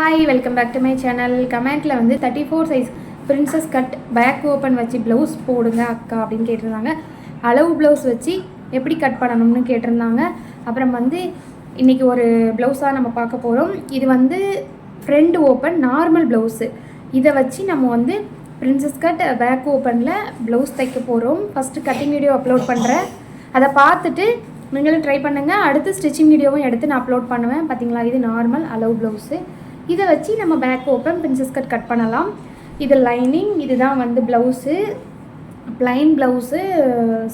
Hi welcome back to my channel கமெண்ட்டில் வந்து thirty four size princess cut back open வச்சு blouse போடுங்க அக்கா அப்படின்னு கேட்டிருந்தாங்க. அளவு ப்ளவுஸ் வச்சு எப்படி கட் பண்ணணும்னு கேட்டிருந்தாங்க. அப்புறம் வந்து இன்றைக்கி ஒரு ப்ளவுஸாக நம்ம பார்க்க போகிறோம் இது வந்து ஃப்ரண்ட் ஓப்பன் நார்மல் ப்ளவுஸு இதை வச்சு நம்ம வந்து பிரின்சஸ் கட் பேக் ஓப்பனில் ப்ளவுஸ் தைக்க போகிறோம் ஃபஸ்ட்டு கட்டிங் வீடியோ அப்லோட் பண்ணுறேன் அதை பார்த்துட்டு நீங்களும் ட்ரை பண்ணுங்கள் அடுத்து ஸ்டிச்சிங் வீடியோவும் எடுத்து நான் அப்லோட் பண்ணுவேன். பார்த்தீங்களா? இது நார்மல் அளவு ப்ளவுஸு இதை வச்சு நம்ம back open princess cut cut பண்ணலாம். இது லைனிங் இதுதான் வந்து ப்ளவுஸு ப்ளைன் ப்ளவுஸு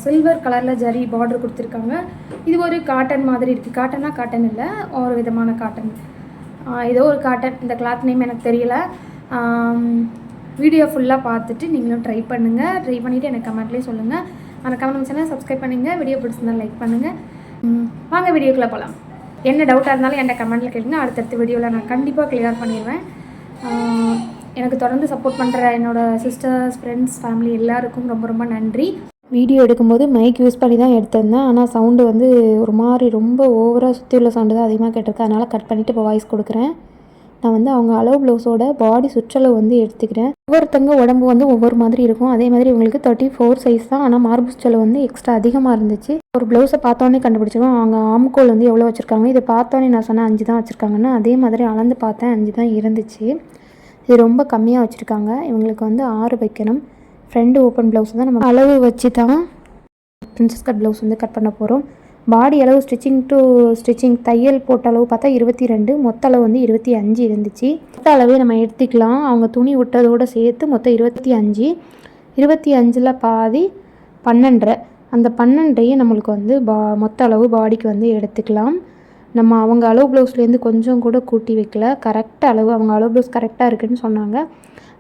சில்வர் கலரில் ஜரி பார்டர் கொடுத்துருக்காங்க. இது ஒரு காட்டன் மாதிரி இருக்குது காட்டனா காட்டன் இல்லை ஒரு விதமான காட்டன் ஏதோ ஒரு காட்டன் இந்த கிளாத் நேம் எனக்கு தெரியல. வீடியோ ஃபுல்லாக பார்த்துட்டு நீங்களும் ட்ரை பண்ணுங்கள் ட்ரை பண்ணிவிட்டு எனக்கு கமெண்ட்லேயே சொல்லுங்கள் மறக்காமல் நம்ம சேனல் சப்ஸ்கிரைப் பண்ணுங்கள் வீடியோ பிடிச்சிருந்தா லைக் பண்ணுங்கள் வாங்க வீடியோக்குள்ளே போகலாம் என்ன டவுட்டாக இருந்தாலும் என்கிட்ட கமெண்ட்டில் கேளுங்க. அடுத்தடுத்த வீடியோவில் நான் கண்டிப்பாக கிளியர் பண்ணிடுவேன். எனக்கு தொடர்ந்து சப்போர்ட் பண்ணுற என்னோட சிஸ்டர்ஸ் ஃப்ரெண்ட்ஸ் ஃபேமிலி எல்லாருக்கும் ரொம்ப ரொம்ப நன்றி. வீடியோ எடுக்கும்போது மைக் யூஸ் பண்ணி தான் எடுத்திருந்தேன். ஆனால் சவுண்டு வந்து ஒரு மாதிரி ரொம்ப ஓவராக சுற்றி உள்ள சவுண்டு தான் அதிகமாக கேட்டிருக்கு. அதனால் கட் பண்ணிவிட்டு இப்போ வாய்ஸ் கொடுக்குறேன். நான் வந்து அவங்க அளவு ப்ளவுஸோட பாடி சுற்றளவு வந்து எடுத்துக்கிறேன். ஒவ்வொருத்தங்க உடம்பு வந்து ஒவ்வொரு மாதிரி இருக்கும். அதே மாதிரி இவங்களுக்கு தேர்ட்டி ஃபோர் சைஸ் தான். ஆனால் மார்பு சுற்றளவு வந்து எக்ஸ்ட்ரா அதிகமாக இருந்துச்சு. ஒரு ப்ளவுஸை பார்த்தோன்னே கண்டுபிடிச்சிருவோம். அவங்க ஆம்கோல் வந்து எவ்வளோ வச்சுருக்காங்க? இதை பார்த்தோன்னே நான் சொன்னேன் அஞ்சு தான் வச்சுருக்காங்கன்னு. அதே மாதிரி அளந்து பார்த்தேன் அஞ்சு தான் இருந்துச்சு. இது ரொம்ப கம்மியாக வச்சுருக்காங்க. இவங்களுக்கு வந்து ஆறு வைக்கணும். ஃப்ரெண்டு ஓப்பன் ப்ளவுஸ் தான் நம்ம அளவு வச்சு தான் பிரின்சஸ் கட் ப்ளவுஸ் வந்து கட் பண்ண போகிறோம் பாடி அளவு ஸ்டிச்சிங் டு ஸ்டிச்சிங் தையல் போட்ட அளவு பார்த்தா இருபத்தி ரெண்டு மொத்த அளவு வந்து இருபத்தி அஞ்சு இருந்துச்சு. மொத்த அளவே நம்ம எடுத்துக்கலாம். அவங்க துணி விட்டதோடு சேர்த்து மொத்தம் இருபத்தி அஞ்சு. இருபத்தி அஞ்சில் பாதி பன்னெண்டரை. அந்த பன்னெண்டையும் நம்மளுக்கு வந்து பா மொத்த அளவு பாடிக்கு வந்து எடுத்துக்கலாம். நம்ம அவங்க அளவு ப்ளவுஸ்லேருந்து கொஞ்சம் கூட கூட்டி வைக்கல. கரெக்டாக அளவு அவங்க அளவு ப்ளவுஸ் கரெக்டாக இருக்குன்னு சொன்னாங்க.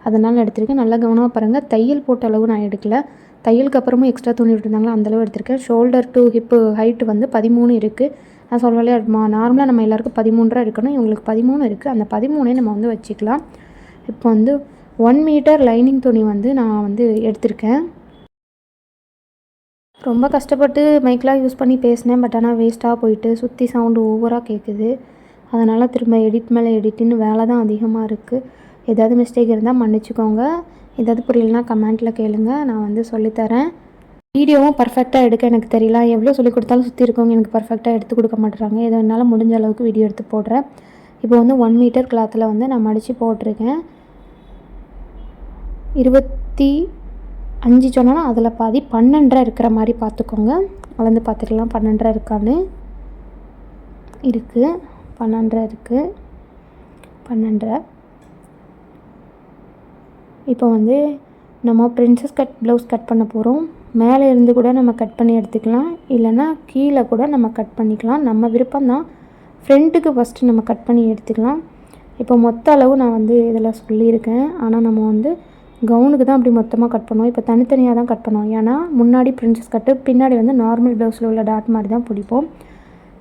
அதனால் எடுத்திருக்கேன். நல்லா கவனமாக பாருங்கள் தையல் போட்ட அளவு நான் எடுக்கலை. தையலுக்கு அப்புறமும் எக்ஸ்ட்ரா துணி விட்டுருந்தாங்களோ? அந்தளவு எடுத்திருக்கேன். ஷோல்டர் டு ஹிப்பு ஹைட்டு வந்து பதிமூணு இருக்குது நான் சொல்கிறேன் நார்மலாக நம்ம எல்லாருக்கும் பதிமூன்றா இருக்கணும். இவங்களுக்கு பதிமூணு இருக்குது அந்த பதிமூணே நம்ம வந்து வச்சுக்கலாம். இப்போ வந்து ஒன் மீட்டர் லைனிங் துணி வந்து நான் வந்து எடுத்திருக்கேன். ரொம்ப கஷ்டப்பட்டு மைக்லாம் யூஸ் பண்ணி பேசினேன். பட் ஆனால் வேஸ்ட்டாக போயிட்டு சுற்றி சவுண்டு ஓவராக கேட்குது அதனால் திரும்ப எடிட் மேலே எடிட்டுன்னு வேலை தான் அதிகமாக இருக்குது ஏதாவது மிஸ்டேக் இருந்தால் மன்னிச்சுக்கோங்க. ஏதாவது புரியலனா கமெண்ட்டில் கேளுங்க நான் வந்து சொல்லித்தரேன். வீடியோவும் பர்ஃபெக்டாக எடுக்க எனக்கு தெரியல. எவ்வளோ சொல்லி கொடுத்தாலும் சுற்றி இருக்கவங்க எனக்கு பர்ஃபெக்டாக எடுத்து கொடுக்க மாட்டுறாங்க. ஏதோ என்னால் முடிஞ்ச அளவுக்கு வீடியோ எடுத்து போடுறேன். இப்போ வந்து ஒன் மீட்டர் கிளாத்தில் வந்து நான் மடித்து போட்டிருக்கேன். இருபத்தி அஞ்சு சொன்னாலும் அதில் பாதி பன்னெண்டரை இருக்கிற மாதிரி பார்த்துக்கோங்க. அளந்து பார்த்துக்கலாம் பன்னெண்டரை இருக்கான்னு. இருக்குது பன்னெண்டரை இருக்குது பன்னெண்டரை. இப்போ வந்து நம்ம பிரின்சஸ் கட் ப்ளவுஸ் கட் பண்ண போகிறோம் மேலே இருந்து கூட நம்ம கட் பண்ணி எடுத்துக்கலாம். இல்லைன்னா கீழே கூட நம்ம கட் பண்ணிக்கலாம். நம்ம விருப்பம்தான் ஃப்ரெண்ட்டுக்கு ஃப்ரண்ட்டுக்கு ஃபஸ்ட்டு நம்ம கட் பண்ணி எடுத்துக்கலாம். இப்போ மொத்த அளவு நான் வந்து இதில் சொல்லியிருக்கேன். ஆனால் நம்ம வந்து கவுனுக்கு தான் அப்படி மொத்தமாக கட் பண்ணுவோம். இப்போ தனித்தனியாக தான் கட் பண்ணுவோம். ஏன்னா முன்னாடி பிரின்சஸ் கட்டு பின்னாடி வந்து நார்மல் ப்ளவுஸில் உள்ள டாட் மாதிரி தான் பிடிப்போம்.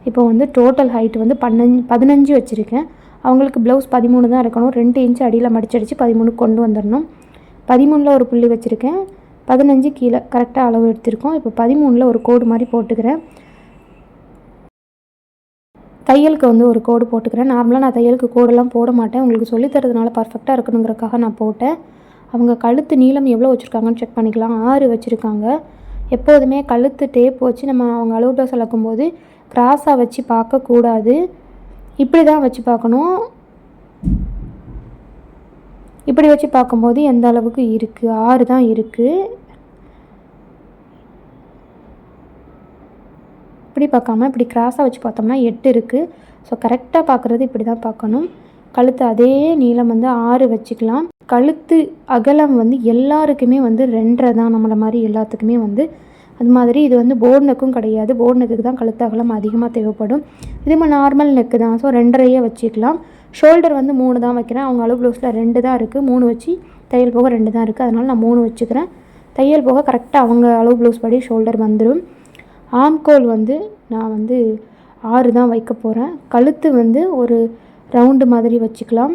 இப்போ வந்து டோட்டல் ஹைட் வந்து பன்னஞ்சு பதினஞ்சு வச்சுருக்கேன். அவங்களுக்கு ப்ளவுஸ் பதிமூணு தான் இருக்கணும். ரெண்டு இன்ச் அடியில் மடிச்சடிச்சு பதிமூணு கொண்டு வந்துடணும். பதிமூணில் ஒரு புள்ளி வச்சுருக்கேன். பதினஞ்சு கீழே கரெக்டாக அளவு எடுத்திருக்கோம். இப்போ பதிமூணில் ஒரு கோடு மாதிரி போட்டுக்கிறேன். தையலுக்கு வந்து ஒரு கோடு போட்டுக்கிறேன். நார்மலாக நான் தையலுக்கு கோடெல்லாம் போட மாட்டேன். உங்களுக்கு சொல்லித் தரதுனால பர்ஃபெக்டாக இருக்கணுங்கிறக்காக நான் போட்டேன். அவங்க கழுத்து நீளம் எவ்வளோ வச்சுருக்காங்கன்னு செக் பண்ணிக்கலாம். ஆறு வச்சுருக்காங்க. எப்போதுமே கழுத்து டேப் வச்சு நம்ம அவங்க அளவு ட்ரெஸ் அளக்கும்போது கிராஸாக வச்சு பார்க்கக்கூடாது. இப்படி தான் வச்சு பார்க்கணும். இப்படி வச்சு பார்க்கும்போது எந்த அளவுக்கு இருக்குது ஆறு தான் இருக்குது இப்படி பார்க்காம இப்படி கிராஸாக வச்சு பார்த்தோம்னா எட்டு இருக்குது ஸோ கரெக்டாக பார்க்குறது இப்படி தான் பார்க்கணும். கழுத்து அதே நீளம் வந்து ஆறு வச்சுக்கலாம். கழுத்து அகலம் வந்து எல்லாருக்குமே வந்து ரெண்டரை தான். நம்மளை மாதிரி எல்லாத்துக்குமே வந்து அது மாதிரி இது வந்து போர்டு நெக்கும் கிடையாது. போர்டு நெக்குக்கு தான் கழுத்தகலம் அதிகமாக தேவைப்படும். இது நார்மல் நெக்கு தான். ஸோ ரெண்டரையே வச்சுக்கலாம். ஷோல்டர் வந்து மூணு தான் வைக்கிறேன். அவங்க அளவு ப்ளவுஸில் ரெண்டு தான் இருக்குது மூணு வச்சு தையல் போக ரெண்டு தான் இருக்குது அதனால் நான் மூணு வச்சுக்கிறேன். தையல் போக கரெக்டாக அவங்க அளவு ப்ளவுஸ் படி ஷோல்டர் வந்துடும் ஆம்கோல் வந்து நான் வந்து ஆறு தான் வைக்க போகிறேன் கழுத்து வந்து ஒரு ரவுண்டு மாதிரி வச்சுக்கலாம்.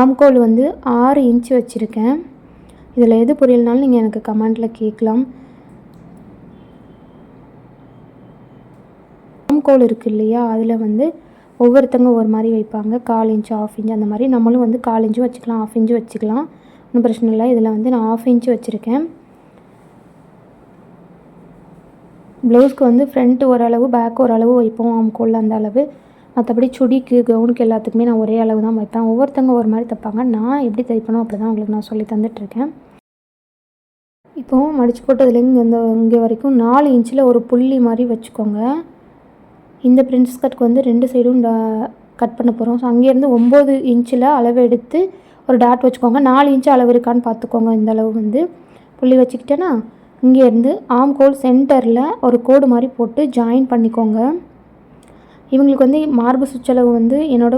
ஆம்கோல் வந்து ஆறு இன்ச்சு வச்சுருக்கேன். இதில் எது புரியலனாலும் நீங்கள் எனக்கு கமெண்ட்டில் கேட்கலாம். ஆம்கோல் இருக்குது இல்லையா? அதில் வந்து ஒவ்வொருத்தவங்க ஒரு மாதிரி வைப்பாங்க. கால் இன்ச்சு ஆஃப் இன்ச்சு அந்த மாதிரி. நம்மளும் வந்து கால் இன்ச்சும் வச்சுக்கலாம் ஆஃப் இன்ச்சும் வச்சுக்கலாம். ஒன்றும் பிரச்சனை இல்லை. இதில் வந்து நான் ஆஃப் இன்ச்சு வச்சுருக்கேன். ப்ளவுஸ்க்கு வந்து ஃப்ரண்ட் ஓரளவு பேக் ஓரளவு வைப்போம். ஆம்கோல் அந்த அளவு. மற்றபடி சுடிக்கு கவுனுக்கு எல்லாத்துக்குமே நான் ஒரே அளவு தான் வைப்பேன். ஒவ்வொருத்தவங்க ஒரு மாதிரி தைப்பாங்க. நான் எப்படி தைப்பணும் அப்படி தான் உங்களுக்கு நான் சொல்லி தந்துட்டுருக்கேன். இப்போது மடிச்சு போட்டதுலேருந்து இந்த இங்கே வரைக்கும் நாலு இன்ச்சில் ஒரு புள்ளி மாதிரி வச்சுக்கோங்க. இந்த பிரின்ஸ் கட்க்கு வந்து ரெண்டு சைடும் கட் பண்ண போகிறோம் ஸோ அங்கேருந்து ஒம்பது இன்ச்சில் அளவு எடுத்து ஒரு டாட் வச்சுக்கோங்க. நாலு இன்ச்சு அளவு இருக்கான்னு பார்த்துக்கோங்க இந்த அளவு வந்து. புள்ளி வச்சுக்கிட்டேன்னா இங்கேருந்து ஆம்கோல் சென்டரில் ஒரு கோடு மாதிரி போட்டு ஜாயின் பண்ணிக்கோங்க. இவங்களுக்கு வந்து மார்பு சுற்றளவு வந்து என்னோட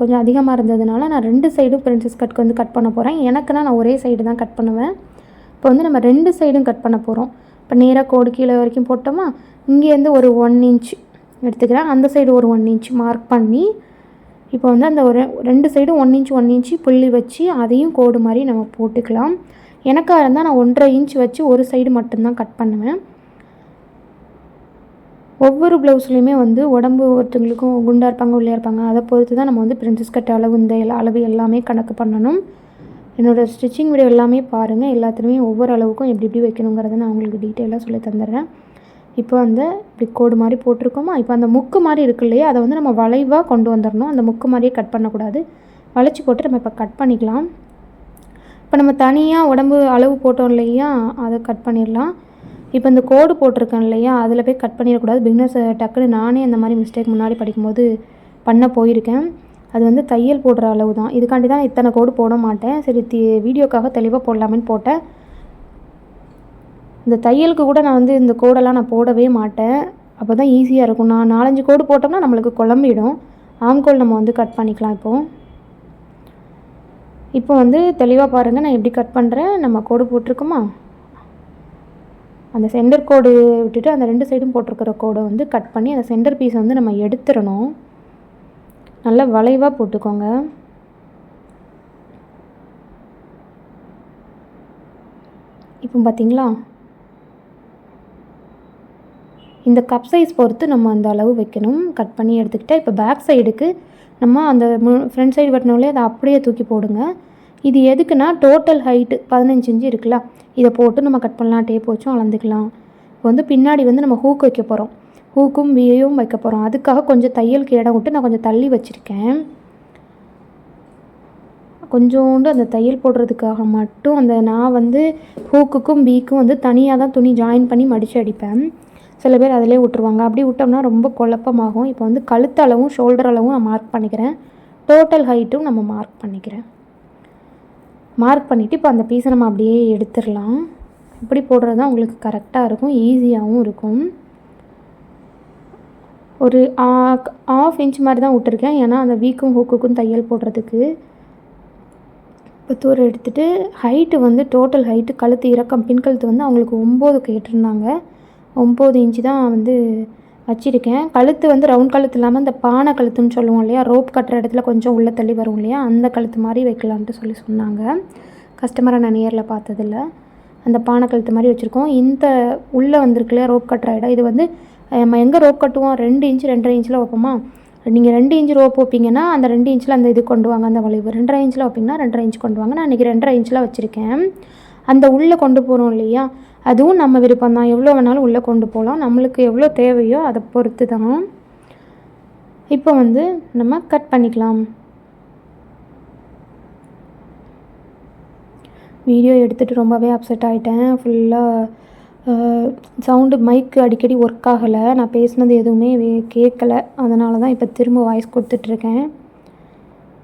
கொஞ்சம் அதிகமாக இருந்ததுனால நான் ரெண்டு சைடும் பிரின்சஸ் கட்க்கு வந்து கட் பண்ண போகிறேன் எனக்குன்னா நான் ஒரே சைடு தான் கட் பண்ணுவேன். இப்போ வந்து நம்ம ரெண்டு சைடும் கட் பண்ண போகிறோம் இப்போ நேராக கோடு கீழே வரைக்கும் போட்டோமா இங்கேருந்து ஒரு ஒன் இன்ச் எடுத்துக்கிறேன் அந்த சைடு ஒரு ஒன் இன்ச் மார்க் பண்ணி இப்போ வந்து அந்த ஒரு ரெண்டு சைடும் ஒன் இன்ச் ஒன் இன்ச்சு புள்ளி வச்சு அதையும் கோடு மாதிரி நம்ம போட்டுக்கலாம். எனக்காக இருந்தால் நான் ஒன்றரை இன்ச் வச்சு ஒரு சைடு மட்டும்தான் கட் பண்ணுவேன். ஒவ்வொரு ப்ளவுஸ்லேயுமே வந்து உடம்பு ஒருத்தவங்களுக்கும் குண்டாக இருப்பாங்க உள்ளே இருப்பாங்க. அதை பொறுத்து தான் நம்ம வந்து பிரின்சஸ் கட் அளவு இந்த எல்லா- அளவு எல்லாமே கணக்கு பண்ணணும். என்னோடய ஸ்டிச்சிங் வீடியோ எல்லாமே பாருங்கள் எல்லாத்துலேயுமே ஒவ்வொரு அளவுக்கும் எப்படி எப்படி வைக்கணுங்கிறத நான் உங்களுக்கு டீட்டெயிலாக சொல்லி தந்துடுறேன். இப்போ அந்த இப்படி கோடு மாதிரி போட்டிருக்கோமா? இப்போ அந்த முக்கு மாதிரி இருக்கு இல்லையா? அதை வந்து நம்ம வளைவாக கொண்டு வந்துடணும் அந்த முக்கு மாதிரியே கட் பண்ணக்கூடாது. வளைச்சி போட்டு நம்ம இப்போ கட் பண்ணிக்கலாம். இப்போ நம்ம தனியாக உடம்பு அளவு போட்டோம் இல்லையா? அதை கட் பண்ணிடலாம். இப்போ இந்த கோடு போட்டிருக்கேன் இல்லையா? அதில் போய் கட் பண்ணிடக்கூடாது. பிக்னஸ் டக்குன்னு நானே அந்த மாதிரி மிஸ்டேக் முன்னாடி படிக்கும்போது பண்ண போயிருக்கேன். அது வந்து தையல் போடுற அளவு தான். இதுக்காண்டி தான் இத்தனை கோடு போட மாட்டேன். சரி தி வீடியோக்காக தெளிவாக போடலாமேன்னு போட்டேன். இந்த தையலுக்கு கூட நான் வந்து இந்த கோடெல்லாம் நான் போடவே மாட்டேன். அப்போ தான் ஈஸியாக இருக்கும். நான் நாலஞ்சு கோடு போட்டோம்னா நம்மளுக்கு குழம்பிடும். ஆம்கோல் நம்ம வந்து கட் பண்ணிக்கலாம் இப்போது இப்போ வந்து தெளிவாக பாருங்கள் நான் எப்படி கட் பண்ணுறேன் நம்ம கோடு போட்டிருக்கோமா? அந்த சென்டர் கோடு விட்டுட்டு அந்த ரெண்டு சைடும் போட்டிருக்கிற கோடை வந்து கட் பண்ணி அந்த சென்டர் பீஸை வந்து நம்ம எடுத்துடணும். நல்லா வளைவாக போட்டுக்கோங்க. இப்போ பார்த்தீங்களா? இந்த கப் சைஸ் பொறுத்து நம்ம அந்த அளவு வைக்கணும். கட் பண்ணி எடுத்துக்கிட்டால் இப்போ பேக் சைடுக்கு நம்ம அந்த ஃப்ரண்ட் சைடு வெட்டினோலே அதை அப்படியே தூக்கி போடுங்க. இது எதுக்குன்னா டோட்டல் ஹைட்டு பதினஞ்சு இன்ச்சு இருக்குல்ல இதை போட்டு நம்ம கட் பண்ணலாம். டேப் வச்சும் அளந்துக்கலாம். இப்போ வந்து பின்னாடி வந்து நம்ம ஹூக் வைக்க போகிறோம் ஹூக்கும் வீயும் வைக்க போகிறோம் அதுக்காக கொஞ்சம் தையலுக்கு இடம் விட்டு நான் கொஞ்சம் தள்ளி வச்சுருக்கேன். கொஞ்சோண்டு அந்த தையல் போடுறதுக்காக மட்டும் அந்த நான் வந்து ஹூக்குக்கும் பீக்கும் வந்து தனியாக தான் துணி ஜாயின் பண்ணி மடித்து அடிப்பேன். சில பேர் அதிலே விட்ருவாங்க அப்படி விட்டோம்னா ரொம்ப குழப்பமாகும். இப்போ வந்து கழுத்து அளவும் ஷோல்டர் அளவும் நான் மார்க் பண்ணிக்கிறேன். டோட்டல் ஹைட்டும் நம்ம மார்க் பண்ணிக்கிறேன். மார்க் பண்ணிவிட்டு இப்போ அந்த பீஸை நம்ம அப்படியே எடுத்துடலாம். இப்படி போடுறது தான் உங்களுக்கு கரெக்டாக இருக்கும் ஈஸியாகவும் இருக்கும். ஒரு ஆஃப் இன்ச் மாதிரி தான் விட்டுருக்கேன். ஏன்னா அந்த வீக்கும் ஹூக்குக்கும் தையல் போடுறதுக்கு. இப்போ தூர எடுத்துகிட்டு ஹைட்டு வந்து டோட்டல் ஹைட்டு கழுத்து இறக்கம் பின் கழுத்து வந்து அவங்களுக்கு ஒம்பது கேட்டிருந்தாங்க. ஒம்பது இன்ச்சு தான் வந்து வச்சுருக்கேன். கழுத்து வந்து ரவுண்ட் கழுத்து இல்லாமல் இந்த பானை கழுத்துன்னு சொல்லுவோம் இல்லையா? ரோப் கட்டுற இடத்துல கொஞ்சம் உள்ளே தள்ளி வரும் இல்லையா? அந்த கழுத்து மாதிரி வைக்கலான்ட்டு சொல்லி சொன்னாங்க. கஸ்டமரை நான் நேரில் பார்த்ததில்ல. அந்த பானை கழுத்து மாதிரி வச்சுருக்கோம். இந்த உள்ளே வந்திருக்குல்ல ரோப் கட்டுற இடம். இது வந்து நம்ம எங்கே ரோப் கட்டுவோம்? ரெண்டு இன்ச்சு ரெண்டரை இன்ச்சில் வைப்போமா? நீங்கள் ரெண்டு இன்ச்சு ரோப் வைப்பீங்கன்னா அந்த ரெண்டு இன்ச்சில் அந்த இது கொண்டு வாங்க அந்த வளைவு. ரெண்டரை இன்ச்சில் வைப்பீங்கன்னா ரெண்டரை இன்ச் கொண்டு வாங்க. நான் இன்றைக்கி ரெண்டரை இன்ச்சில் வச்சுருக்கேன். அந்த உள்ளே கொண்டு போகிறோம் இல்லையா? அதுவும் நம்ம விருப்பம் தான் எவ்வளோ வேணாலும் உள்ளே கொண்டு போகலாம். நம்மளுக்கு எவ்வளோ தேவையோ அதை பொறுத்து தான் இப்போ வந்து நம்ம கட் பண்ணிக்கலாம். வீடியோ எடுத்துகிட்டு ரொம்பவே அப்செட் ஆகிட்டேன் ஃபுல்லாக சவுண்டு மைக்கு அடிக்கடி ஒர்க் ஆகலை. நான் பேசினது எதுவுமே கேட்கல. அதனால தான் இப்போ திரும்ப வாய்ஸ் கொடுத்துட்ருக்கேன்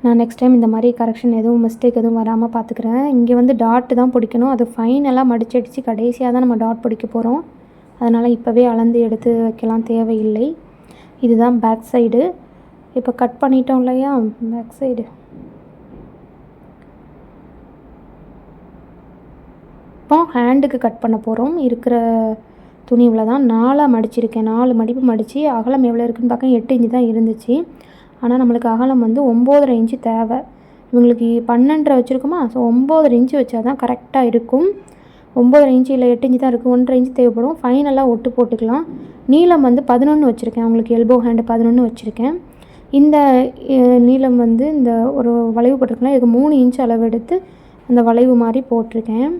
நான் நெக்ஸ்ட் டைம் இந்த மாதிரி கரெக்ஷன் எதுவும் மிஸ்டேக் எதுவும் வராமல் பார்த்துக்கிறேன் இங்கே வந்து டாட்டு தான் பிடிக்கணும். அது ஃபைனலாக மடிச்சடிச்சு. கடைசியாக தான் நம்ம டாட் பிடிக்க போகிறோம் அதனால் இப்போவே அளந்து எடுத்து வைக்கலாம். தேவையில்லை. இதுதான் பேக் சைடு இப்போ கட் பண்ணிட்டோம் இல்லையா? பேக் சைடு இப்போ ஹேண்டுக்கு கட் பண்ண போகிறோம் இருக்கிற துணி இவ்வளோ தான் நாலாக மடிச்சிருக்கேன். நாலு மடிப்பு மடித்து அகலம் எவ்வளோ இருக்குன்னு பார்க்க எட்டு இன்ச்சு தான் இருந்துச்சு. ஆனால் நம்மளுக்கு அகலம் வந்து ஒம்போதரை இன்ச்சு தேவை. இவங்களுக்கு பன்னெண்டரை வச்சுருக்கோமா? ஸோ ஒம்போதரை இன்ச்சு வச்சா தான் கரெக்டாக இருக்கும். ஒம்போதரை இன்ச்சு இல்லை எட்டு இன்ச்சு தான் இருக்குது ஒன்றரை இன்ச்சு தேவைப்படும். ஃபைனலாக ஒட்டு போட்டுக்கலாம். நீளம் வந்து பதினொன்று வச்சுருக்கேன். அவங்களுக்கு எல்போ ஹேண்டு பதினொன்று வச்சுருக்கேன். இந்த நீளம் வந்து இந்த ஒரு வளைவு போட்டிருக்கலாம். இதுக்கு மூணு இன்ச் அளவு எடுத்து அந்த வளைவு மாதிரி போட்டிருக்கேன்.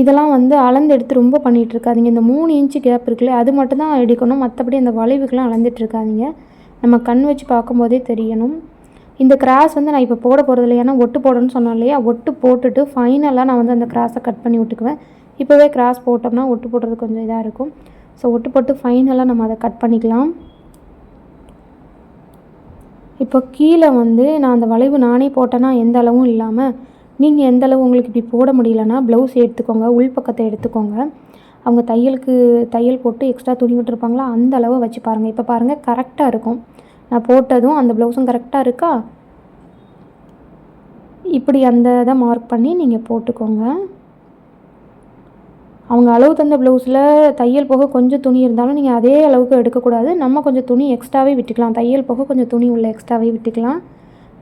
இதெல்லாம் வந்து அளந்து எடுத்து ரொம்ப பண்ணிகிட்டு இருக்காதீங்க இந்த மூணு இன்ச்சு கேப் இருக்குல்ல அது மட்டும் தான் எடுக்கணும். மற்றபடி அந்த வளைவுக்கெலாம் அளந்துட்டு இருக்காதீங்க நம்ம கண் வச்சு பார்க்கும்போதே தெரியணும். இந்த கிராஸ் வந்து நான் இப்போ போட போகிறது இல்லை. ஏன்னா ஒட்டு போடணும்னு சொன்னோம் இல்லையா? ஒட்டு போட்டுட்டு ஃபைனலாக நான் வந்து அந்த கிராஸை கட் பண்ணி விட்டுக்குவேன். இப்போவே கிராஸ் போட்டோம்னா ஒட்டு போடுறது கொஞ்சம் இதாக இருக்கும். ஸோ ஒட்டு போட்டு ஃபைனலாக நம்ம அதை கட் பண்ணிக்கலாம். இப்போ கீழே வந்து நான் அந்த வளைவு நானே போட்டேன்னா எந்த அளவும் இல்லாமல் நீங்கள் எந்த அளவு உங்களுக்கு இப்படி போட முடியலன்னா ப்ளவுஸ் எடுத்துக்கோங்க உள்பக்கத்தை எடுத்துக்கோங்க. அவங்க தையலுக்கு தையல் போட்டு எக்ஸ்ட்ரா துணி விட்டுருப்பாங்களா அந்த அளவை வச்சு பாருங்கள் இப்போ பாருங்கள் கரெக்டாக இருக்கும். நான் போட்டதும் அந்த ப்ளவுஸும் கரெக்டாக இருக்கா? இப்படி அந்த இதை மார்க் பண்ணி நீங்கள் போட்டுக்கோங்க. அவங்க அளவு தந்த ப்ளவுஸில் தையல் போக கொஞ்சம் துணி இருந்தாலும் நீங்கள் அதே அளவுக்கு எடுக்கக்கூடாது. நம்ம கொஞ்சம் துணி எக்ஸ்ட்ராவே விட்டுக்கலாம். தையல் போக கொஞ்சம் துணி உள்ள எக்ஸ்ட்ராவே விட்டுக்கலாம்.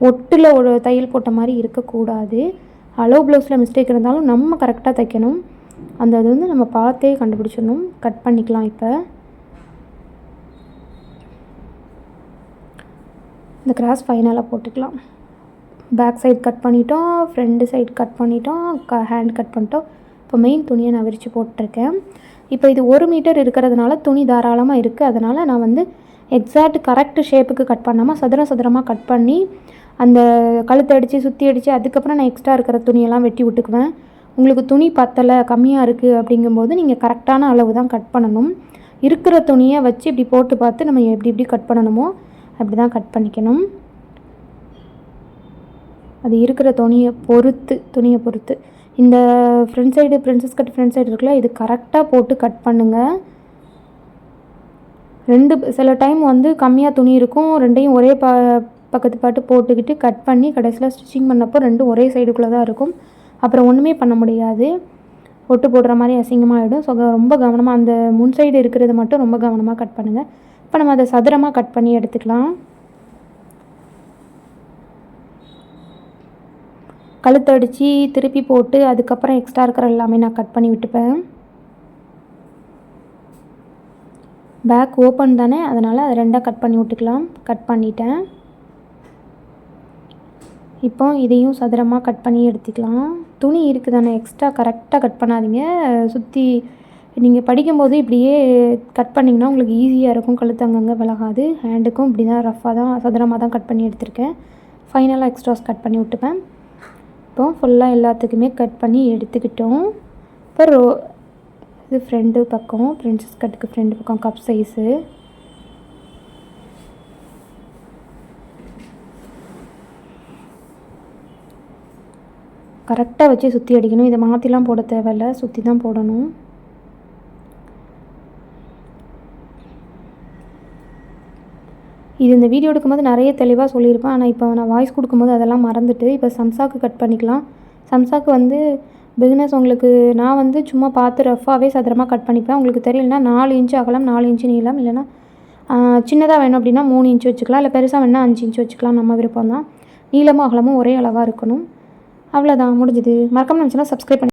ஒட்டில் ஒரு தையல் போட்ட மாதிரி இருக்கக்கூடாது. அளவு ப்ளவுஸில் மிஸ்டேக் இருந்தாலும் நம்ம கரெக்டாக தைக்கணும். அந்த இது வந்து நம்ம பார்த்தே கண்டுபிடிச்சிடணும். கட் பண்ணிக்கலாம் இப்போ. இந்த கிராஸ் ஃபைனலாக போட்டுக்கலாம். பேக் சைட் கட் பண்ணிட்டோம். ஃப்ரண்ட் சைடு கட் பண்ணிட்டோம். க ஹேண்ட் கட் பண்ணிட்டோம். இப்போ மெயின் துணியை நான் விரித்து போட்டிருக்கேன். இப்போ இது ஒரு மீட்டர் இருக்கிறதுனால துணி தாராளமாக இருக்குது அதனால் நான் வந்து எக்ஸாக்ட் கரெக்ட் ஷேப்புக்கு கட் பண்ணாமல் சதுரம் சதுரமாக கட் பண்ணி அந்த கழுத்தை அடித்து சுற்றி அடித்து அதுக்கப்புறம் நான் எக்ஸ்ட்ரா இருக்கிற துணியெல்லாம் வெட்டி விட்டுக்குவேன் உங்களுக்கு துணி பத்தலை கம்மியாக இருக்குது அப்படிங்கும்போது நீங்கள் கரெக்டான அளவு தான் கட் பண்ணணும். இருக்கிற துணியை வச்சு இப்படி போட்டு பார்த்து நம்ம எப்படி எப்படி கட் பண்ணணுமோ அப்படி தான் கட் பண்ணிக்கணும். அது இருக்கிற துணியை பொறுத்து துணியை பொறுத்து. இந்த front side princess cut front side இருக்குல்ல இது கரெக்டாக போட்டு கட் பண்ணுங்கள் ரெண்டு சில டைம் வந்து கம்மியாக துணி இருக்கும் ரெண்டையும் ஒரே ப பக்கத்து பாட்டு போட்டுக்கிட்டு கட் பண்ணி கடைசியில் ஸ்டிச்சிங் பண்ணப்போ ரெண்டும் ஒரே சைடுக்குள்ளே தான் இருக்கும். அப்புறம் ஒன்றுமே பண்ண முடியாது. ஒட்டு போடுற மாதிரி அசிங்கமாக ஆகிடும் ஸோ ரொம்ப கவனமாக அந்த முன் சைடு இருக்கிறது மட்டும் ரொம்ப கவனமாக கட் பண்ணுங்கள் இப்போ நம்ம அதை சதுரமாக கட் பண்ணி எடுத்துக்கலாம். கழுத்தடிச்சு திருப்பி போட்டு அதுக்கப்புறம் எக்ஸ்ட்ரா இருக்கிற எல்லாமே நான் கட் பண்ணி விட்டுப்பேன். பேக் ஓப்பன் தானே? அதனால் அதை ரெண்டாக கட் பண்ணி விட்டுக்கலாம். கட் பண்ணிட்டேன். இப்போ இதையும் சதுரமாக கட் பண்ணி எடுத்துக்கலாம். துணி இருக்குது தானே எக்ஸ்ட்ரா கரெக்டாக கட் பண்ணாதீங்க. சுற்றி நீங்கள் படிக்கும்போது இப்படியே கட் பண்ணிங்கன்னா உங்களுக்கு ஈஸியாக இருக்கும். கழுத்து அங்கங்கே விலகாது. ஹேண்டுக்கும் இப்படி தான் ரஃப்பாக தான் சதுரமாக தான் கட் பண்ணி எடுத்திருக்கேன். ஃபைனலாக எக்ஸ்ட்ராஸ் கட் பண்ணி விட்டுப்பேன். இப்போ ஃபுல்லாக எல்லாத்துக்குமே கட் பண்ணி எடுத்துக்கிட்டோம். இப்போ ரோ இது ஃப்ரெண்டு பக்கம் பிரின்சஸ் கட்டுக்கு ஃப்ரெண்டு பக்கம் கப் சைஸு கரெக்டாக வச்சு சுற்றி அடிக்கணும். இதை மாற்றிலாம் போட தேவையில்ல. சுற்றி தான் போடணும். இது இந்த வீடியோ எடுக்கும்போது நிறைய தெளிவாக சொல்லியிருப்பேன். ஆனால் இப்போ நான் வாய்ஸ் கொடுக்கும்போது அதெல்லாம் மறந்துட்டு இப்போ சம்சாக்கு கட் பண்ணிக்கலாம். சம்சாக்கு வந்து பிகினஸ் உங்களுக்கு நான் வந்து சும்மா பார்த்து ரஃபாகவே சதுரமாக கட் பண்ணிப்பேன். உங்களுக்கு தெரியலனா நாலு இன்ச்சு அகலம் நாலு இன்ச்சு நீளம். இல்லைன்னா சின்னதாக வேணும் அப்படின்னா மூணு இன்ச்சு வச்சுக்கலாம். இல்லை பெருசாக வேணால் அஞ்சு இன்ச்சு வச்சுக்கலாம். நம்ம விருப்பம் தான் நீளமும் அகலமும் ஒரே அளவாக இருக்கணும். அவ்வளோதான் முடிஞ்சுது. மறக்காம நினச்சுன்னா சப்ஸ்கிரைப் பண்ணி